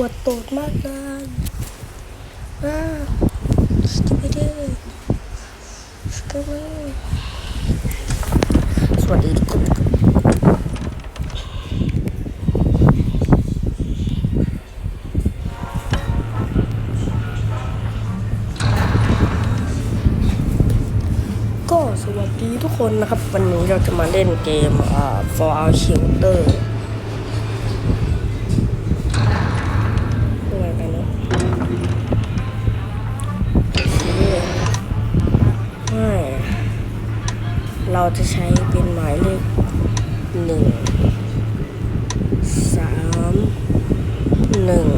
ปวดตูดมากเลยว้าวสกิปไปดิสกิปไปสวัสดีทุกคนก็สวัสดีทุกคนนะครับ วันนี้เราจะมาเล่นเกมอ่า Fallout Shelter เราจะใช้เป็นหมายเลขหนึ่งสามหนึ่ง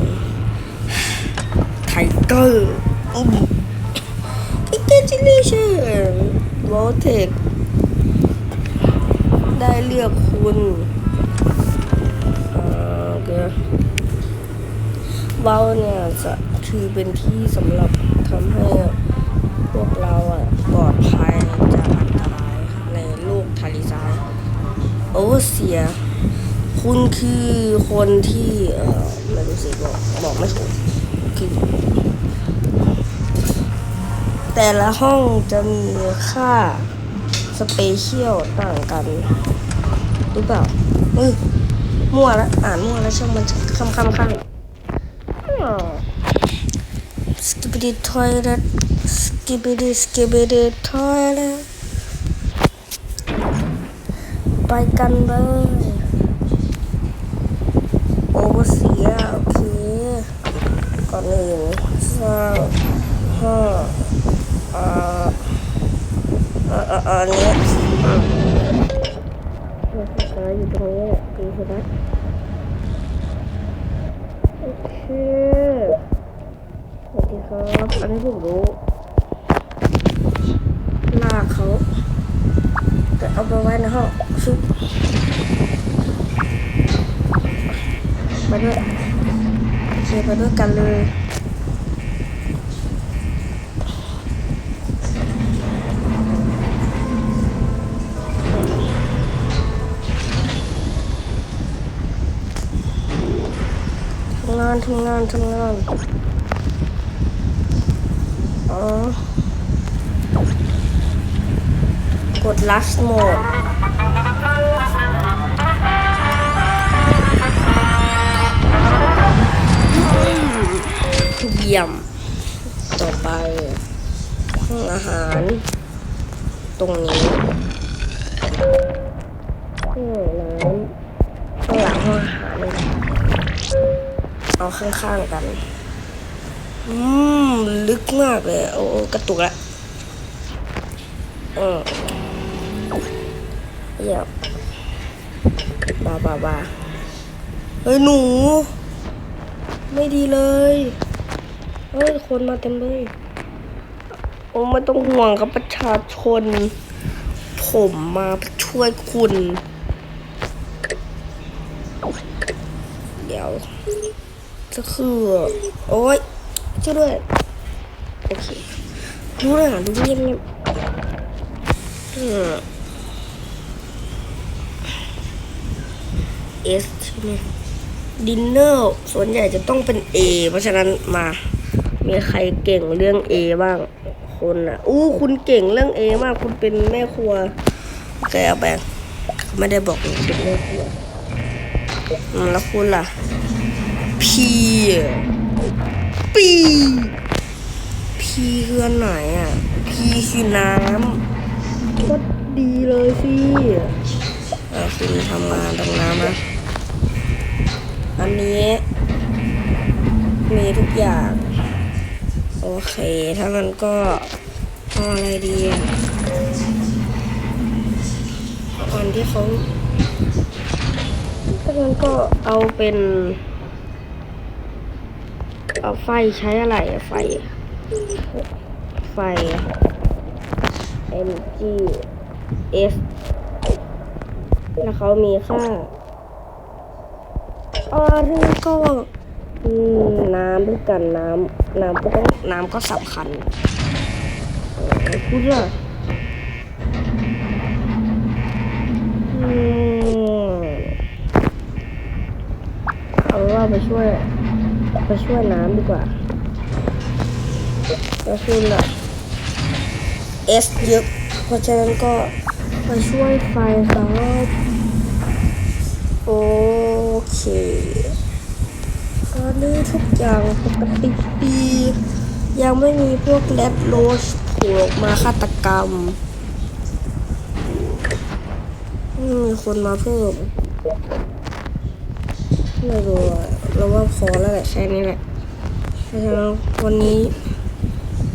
ไทเกอร์อุ้มไทเกอร์จิลิเชอร์โวเทคได้เลือกคุณเอ่อเดี๋ยวเว้าเนี่ยจะถือเป็นที่สำหรับทำให้พวกเราอะปลอดภัยจาก โลกทะเลทราโอเวอร์เซีย คุณคือคนที่เออไม่รู้สิบอกบอกไม่ถูกคือแต่ละห้องจะมีค่าสเปเชียลต่างกันหรือเปล่าเออมั่วล้วอ่านมั่วแล้วช่างมันคำคำคำ Skibidi toilet, skibidi skibidi toilet ไปกันเลยโอเวอร์เสียโอเคก่อนอื่นสร้างห้องเอ่อเอ่อเอ่อเอ่ออันนี้อืมเราจะใช้อยู่ตรงนี้แหละปีสุดท้ายโอเคสวัสดีครับอันนี้ผมรู้ลากเขา แต่ เอาไปไว้ในห้องชุบไปด้วยเคไปด้วยกันเลยทำงานทำงานทำงานอ๋อ ก ด last mode เยี่ยม ต่อไปห้องอาหาร ตรงนี้ห้องน้ำข้างหลังห้องอาหารเลยเอาข้างๆกัน อืม ลึกมากเลย โอ้กระตุกละเออ เยี่ยบ้าบาบาเฮ้ย หนู ไม่ดีเลย เฮ้ย คนมาเต็มเลยโอ้ไม่ต้องห่วงครับประชาชน ผมมาช่วยคุณ เดี๋ยวจะคือ โอ้ยช่วยด้วย โอเคดูเลยอะดูเงียบเงียบ เอสใช่ไหมดินเนอร์ส่วนใหญ่จะต้องเป็น A เพราะฉะนั้นมา มีใครเก่งเรื่อง A บ้างคนอะอู้คุณเก่งเรื่อง A มากคุณเป็นแม่ครัวโอเคเอาไปไม่ได้บอกเป็นแม่ครัวแล้วคุณล่ะ P ปีพีคืออันไหนอะพีคือน้ำก็ดีเลยสิเออคุณทำงานตรงน้ำนะ อันนี้ มีทุกอย่าง โอเค ถ้างั้นก็ออะไรดีอะอันที่เขาถ้างั้นก็เอาเป็น เอาไฟใช้อะไรไฟ ไฟ mg f แล้วเขามีค่า ออเรื่องก็น้ำด้วยกันน้ำน้ำก็ต้องน้ำก็สำคัญเออพูดลยอืมเอาว่าไปช่วยไปช่วยน้ำดีกว่าก็คือแบบเอสเยอะเพราะฉะนั้นก็ไปช่วยไฟครับ เคตอนนี้ทุกอย่างปกติดียังไม่มีพวกแรดโรสโผล่ออกมาฆาตกรรมมีคนมาเพิ่มไม่รู้อะเราว่าพอแล้วแหละแค่นี้แหละเพราะฉะนั้นวันนี้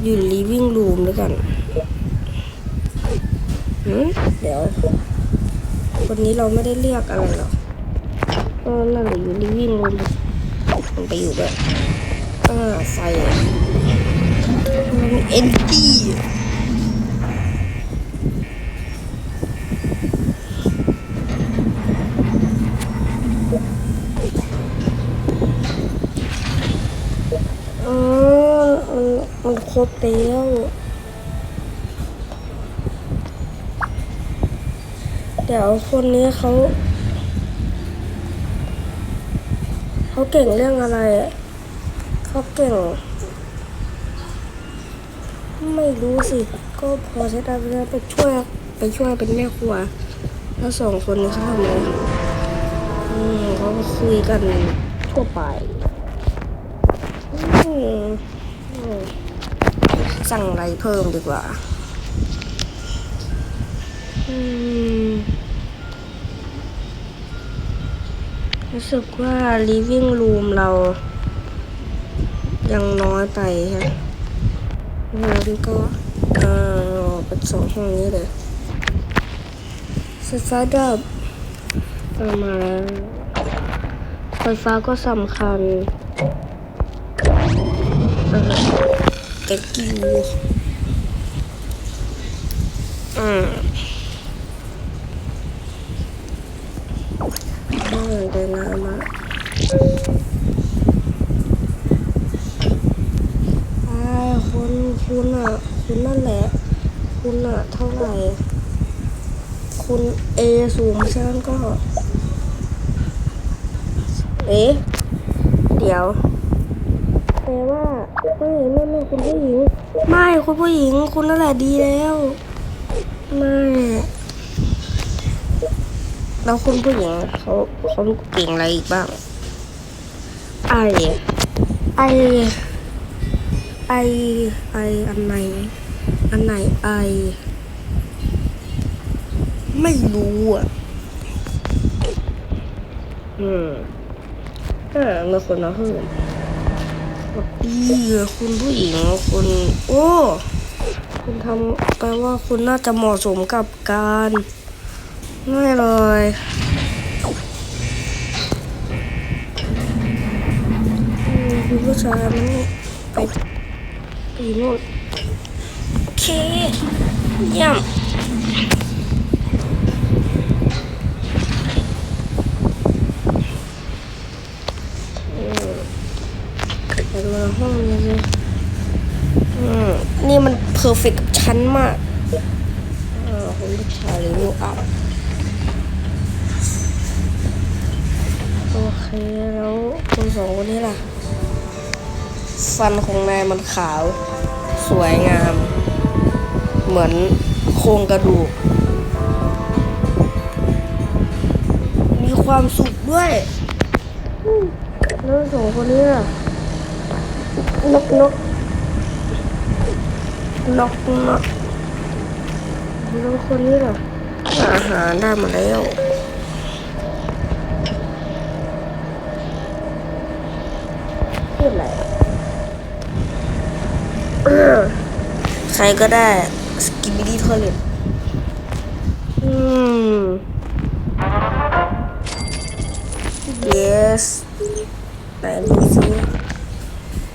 อยู่ living room ด้วยกันเดี๋ยว วันนี้เราไม่ได้เรียกอะไรหรอก ก็นั่นแหละอยู่ living room มันไปอยู่ด้วยอ่าไฟมันเอ็นจี้อ๋อมันมันครบแล้วเดี๋ยวคนนี้เขา เขาเก่งเรื่องอะไร เขาเก่ง ไม่รู้สิ ก็พอใช้ได้ไปแล้วไปช่วยไปช่วยเป็นแม่ครัว แล้วสองคนนี้เขาทำอะไรอืมเขาก็คุยกันทั่วไปอืมอืมสั่งอะไรเพิ่มดีกว่า อืม รู้สึกว่า living room เรา ยังน้อยไปฮะงั้นก็เอ่อเป็นสองห้องนี้เลยไฟฟ้าดับเอามาแล้วไฟฟ้าก็สำคัญอ่าเก็บอยู่อืม เดินน้ำมาอ่าคุณคุณอะ คุณนั่นแหละ คุณอะ เท่าไหร่ คุณเอสูงฉันก็ เอ๊ะ เดี๋ยวแปลว่าไม่ไม่ไม่คุณผู้หญิง ไม่คุณผู้หญิง คุณนั่นแหละดีแล้ว ไม่ แล้วคุณผู้หญิงเขาเขาเก่งอะไรอีกบ้าง ไอ ไอ ไอ ไอ อันไหน อันไหนไอ ไม่รู้อะ อืมเออเมื่อคนมาเพิ่มบอกดีคุณผู้หญิงคุณโอ้ คุณทำแปลว่าคุณน่าจะเหมาะสมกับการ ไม่เลยอืมคุณผู้ชายมันไปไปนู่นโอเคเยี่ยมอืมเดี๋ยวมาห้องนี้สินี่มันเพอร์เฟกกับฉันมากอ่าคุณผู้ชายรีวิวอัพ แล้วคนสองคนนี้ล่ะ ฟันของนายมันขาว สวยงาม เหมือนโครงกระดูก มีความสุขด้วยอืมแล้วสองคนนี้ล่ะ นกนกนกนกแล้วคนนี้ล่ะ อาหารได้มาแล้ว พูดอะไรใครก็ได้สกิบิดี้ทอเลตอืม yes ไหนดูซิ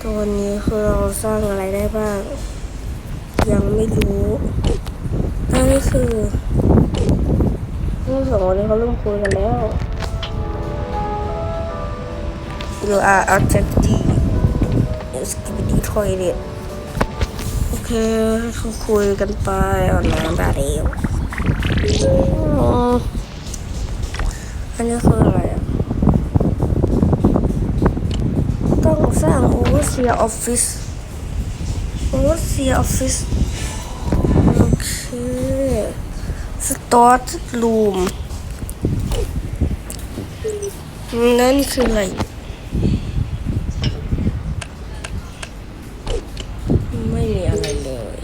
ตัวนี้คือเราสร้างอะไรได้บ้าง ยังไม่รู้อันนี้คือเรื่อสองคนนี้เขาเริ่มคุยกันแล้ว you are objective skibidi toilet โอเคเขาคุยกันไปเอาน้ำได้แล้วอันนี้คืออะไรต้องสร้าง overseer office overseer office โอเค start room อืมแล้วนี่นคืออะไร ไม่มีอะไรเลย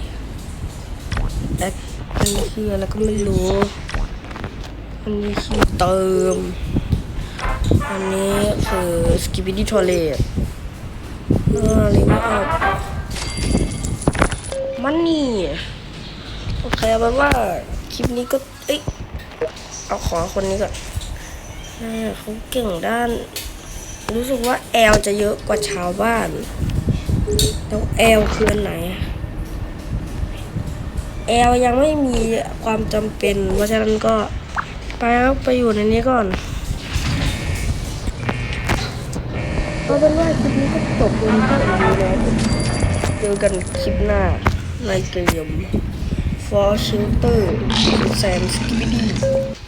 แอคอันนี้คืออะไรก็ไม่รู้ อันนี้คือเติม อันนี้คือ skibidi toilet อะไรไม่ออกมันนี่โอเคเอาเป็นว่าคลิปนี้ก็ เอ้ยเอาขอคนนี้ก่อนเขาเก่งด้าน รู้สึกว่าแอลจะเยอะกว่าชาวบ้านแล้วแอลคืออันไหน แอลยังไม่มีความจำเป็น เพราะฉะนั้นก็ไปแล้วไปอยู่ในนี้ก่อนเอาเป็นว่าคลิปนี้ก็จบลงแค่นี้แล้วเจอกันคลิปหน้าในเกม For Shelter แซมสกิบิดี